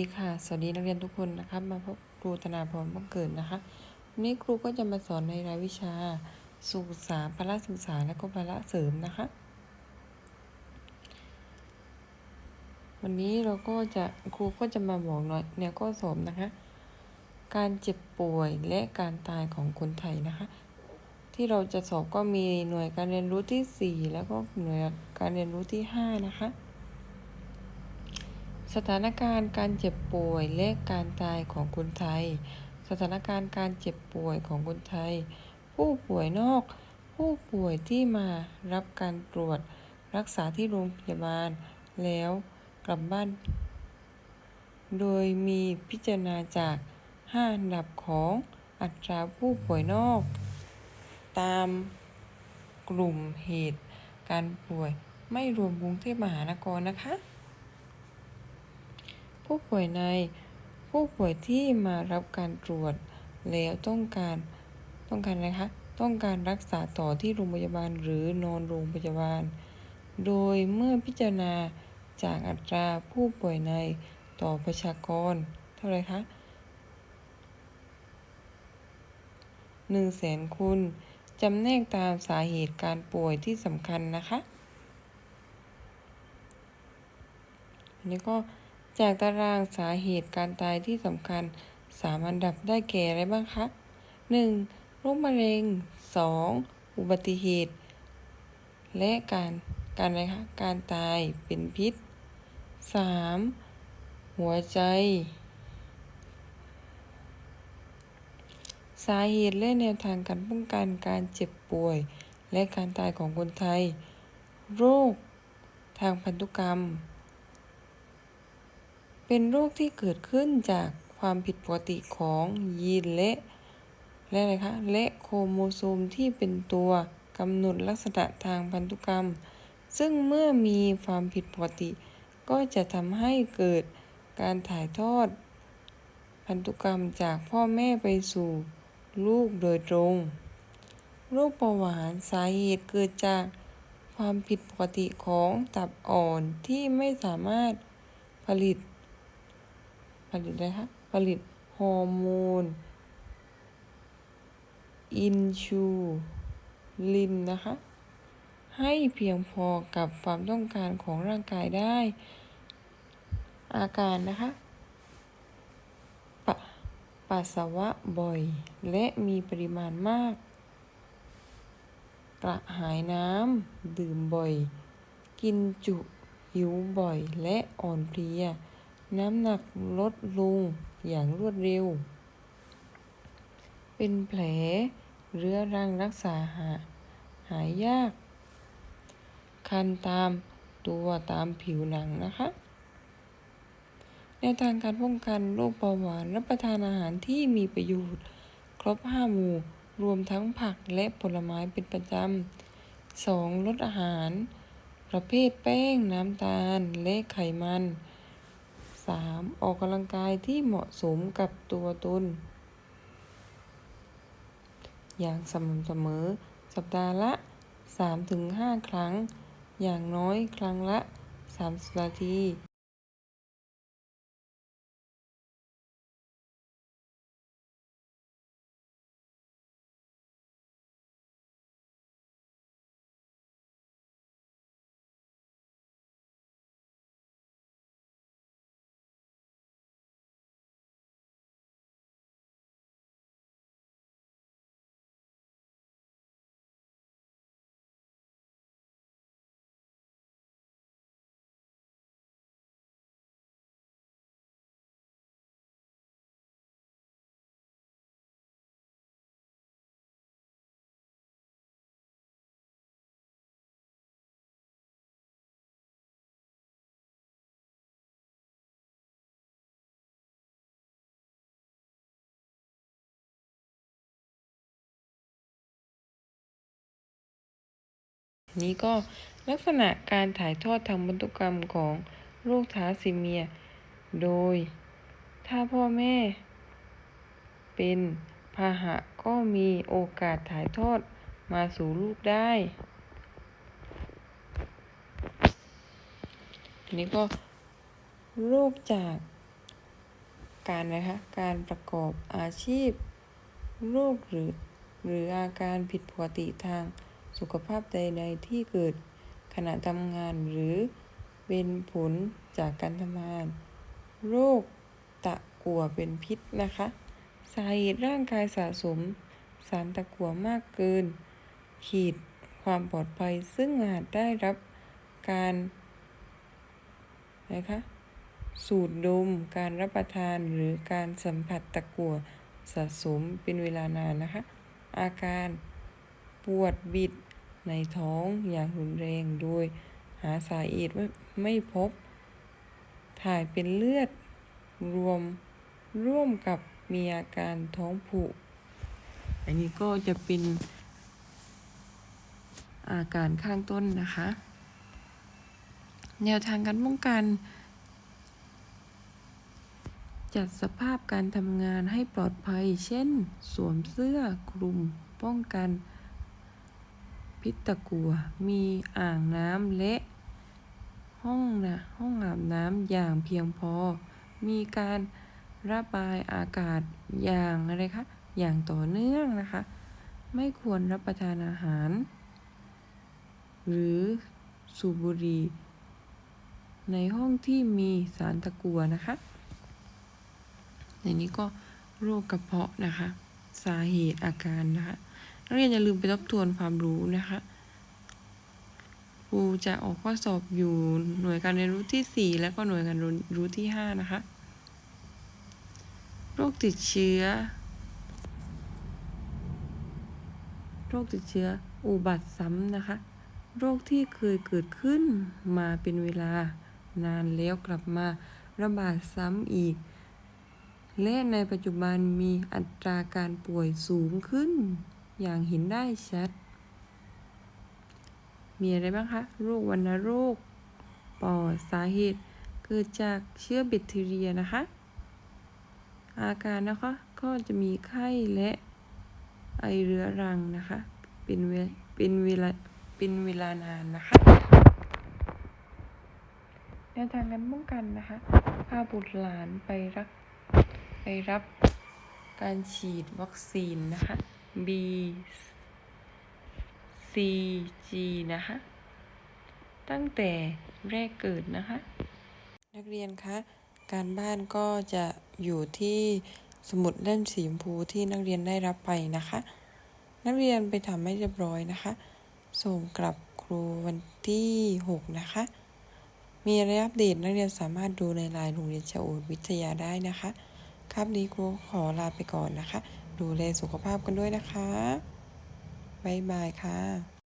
สวัสดีค่ะสวัสดีนักเรียนทุกคนนะครับมาพบครูธนาพรบังเกิดนะคะวันนี้ครูก็จะมาสอนในรายวิชาสุขศึกษาพละศึกษาและก็พละเสริมนะคะ วันนี้เราก็จะครูก็จะมาบอกหน่อยแนวข้อสอบนะคะ การเจ็บป่วยและการตายของคนไทยนะคะ ที่เราจะสอบก็มีหน่วยการเรียนรู้ที่ 4 แล้วก็หน่วยการเรียนรู้ที่ 5 นะคะ สถานการณ์การเจ็บป่วยและการตายของคนไทย สถานการณ์การเจ็บป่วยของคนไทย ผู้ป่วยนอก ผู้ป่วยที่มารับการตรวจรักษาที่โรงพยาบาล แล้วกลับบ้าน โดยมีพิจารณาจาก 5 อันดับของอัตราผู้ป่วยนอก ตามกลุ่มเหตุการป่วยไม่รวมกรุงเทพมหานครนะคะ ผู้ป่วยในผู้ป่วยที่มารับการตรวจ แล้วต้องการต้องการอะไรคะต้องการรักษาต่อที่โรงพยาบาลหรือนอนโรงพยาบาล โดยเมื่อพิจารณาจากอัตราผู้ป่วยในต่อประชากร เท่าไรคะหนึ่งแสนคูณจำแนกตามสาเหตุการป่วยที่สำคัญนะคะ อันนี้ก็ จากตารางสาเหตุการตายที่สำคัญสามอันดับได้แก่อะไรบ้างคะหนึ่งโรคมะเร็งสองอุบัติเหตุ และการการอะไรคะการตายเป็นพิษสามหัวใจ สาเหตุและแนวทางการป้องกันการเจ็บป่วย และการตายของคนไทย โรคทางพันธุกรรม เป็นโรคที่เกิดขึ้นจากความผิดปกติของยีนและและอะไรคะและโครโมโซมที่เป็นตัวกำหนดลักษณะทางพันธุกรรม ซึ่งเมื่อมีความผิดปกติ ก็จะทำให้เกิดการถ่ายทอด พันธุกรรมจากพ่อแม่ไปสู่ลูกโดยตรง โรคเบาหวานสาเหตุเกิดจากความผิดปกติของตับอ่อนที่ไม่สามารถผลิต ผลิตอะไรคะผลิตฮอร์โมนอินชูลินนะคะ ให้เพียงพอกับความต้องการของร่างกายได้ อาการนะคะปะปัสสาวะบ่อย และมีปริมาณมาก กระหายน้ำดื่มบ่อย กินจุหิวบ่อยและอ่อนเพลีย น้ำหนักลดลงอย่างรวดเร็ว เป็นแผลเรื้อรังรักษาหาหายยาก คันตามตัวตามผิวหนังนะคะแนทางการป้องกันโรคเบาหวานรับประทานอาหารที่มีประโยชน์ ครบห้าหมู่รวมทั้งผักและผลไม้เป็นประจำสองลดอาหาร ประเภทแป้ง น้ำตาล และไขมัน 3. ออกกำลังกายที่เหมาะสมกับตัวตน อย่างสม่ำเสมอ สัปดาห์ละ 3-5 ครั้ง อย่างน้อยครั้งละ 30 นาที นี้ก็ลักษณะการถ่ายทอดทางพันธุกรรมของโรคทาร์ซีเมีย โดย ถ้าพ่อแม่ เป็นพาหะก็มีโอกาสถ่ายทอดมาสู่ลูกได้อันนี้ก็โรคจากการนะคะการประกอบอาชีพ โรคหรือหรืออาการผิดปกติทาง สุขภาพใดๆที่เกิดขณะทำงานหรือเป็นผลจากการทำงาน โรคตะกั่วเป็นพิษนะคะสาเหตุร่างกายสะสม สารตะกั่วมากเกิน ขีดความปลอดภัยซึ่งอาจได้รับการนะคะสูดดมการรับประทานหรือการสัมผัสตะกั่วสะสมเป็นเวลานานนะคะ อาการปวดบิด ในท้องอย่างรุนแรงโดยหาสาเหตุไม่พบ ถ่ายเป็นเลือดรวมร่วมกับมีอาการท้องผูก อันนี้ก็จะเป็นอาการข้างต้นนะคะ แนวทางการป้องกัน จัดสภาพการทำงานให้ปลอดภัย เช่น สวมเสื้อคลุมป้องกัน พิษตะกัว มีอ่างน้ำและ ห้องนะห้องอาบน้ำอย่างเพียงพอ มีการระบายอากาศอย่างอะไรคะ อย่างต่อเนื่องนะคะ ไม่ควรรับประทานอาหาร หรือสูบบุหรี่ในห้องที่มีสารตะกัวนะคะ ในนี้ก็โรคกระเพาะนะคะ สาเหตุอาการนะคะ นักเรียนอย่าลืมไปทบทวนความรู้นะคะครูจะออกข้อสอบอยู่หน่วยการเรียนรู้ที่ 4 แล้วก็หน่วยการเรียนรู้ที่ 5 นะคะ โรคติดเชื้อ โรคติดเชื้ออุบัติซ้ำนะคะ โรคที่เคยเกิดขึ้นมาเป็นเวลานานแล้วกลับมาระบาดซ้ำอีก และในปัจจุบันมีอัตราการป่วยสูงขึ้น อย่างเห็นได้ชัด มีอะไรบ้างคะ โรควัณโรค ปอด สาเหตุ เกิดจากเชื้อแบคทีเรียนะคะ อาการนะคะ ก็จะมีไข้และไอเรื้อรังนะคะ เป็นเวเป็นเวลา เป็นเวลานานนะคะแนวทางการป้องกันนะคะ พาบุตรหลานไปรักไปรับการฉีดวัคซีนนะคะ B C G นะคะ ตั้งแต่แรกเกิดนะคะ นักเรียนคะการบ้านก็จะอยู่ที่สมุดเล่มสีชมพูที่นักเรียนได้รับไปนะคะ นักเรียนไปทำให้เรียบร้อยนะคะ ส่งกลับครูวันที่ 6 นะคะ มีอะไรอัปเดตนักเรียนสามารถดูในไลน์โรงเรียนชาโอดวิทยาได้นะคะ ครับนี้ครูขอลาไปก่อนนะคะ ดูแลสุขภาพกันด้วยนะคะ บ๊ายบายค่ะ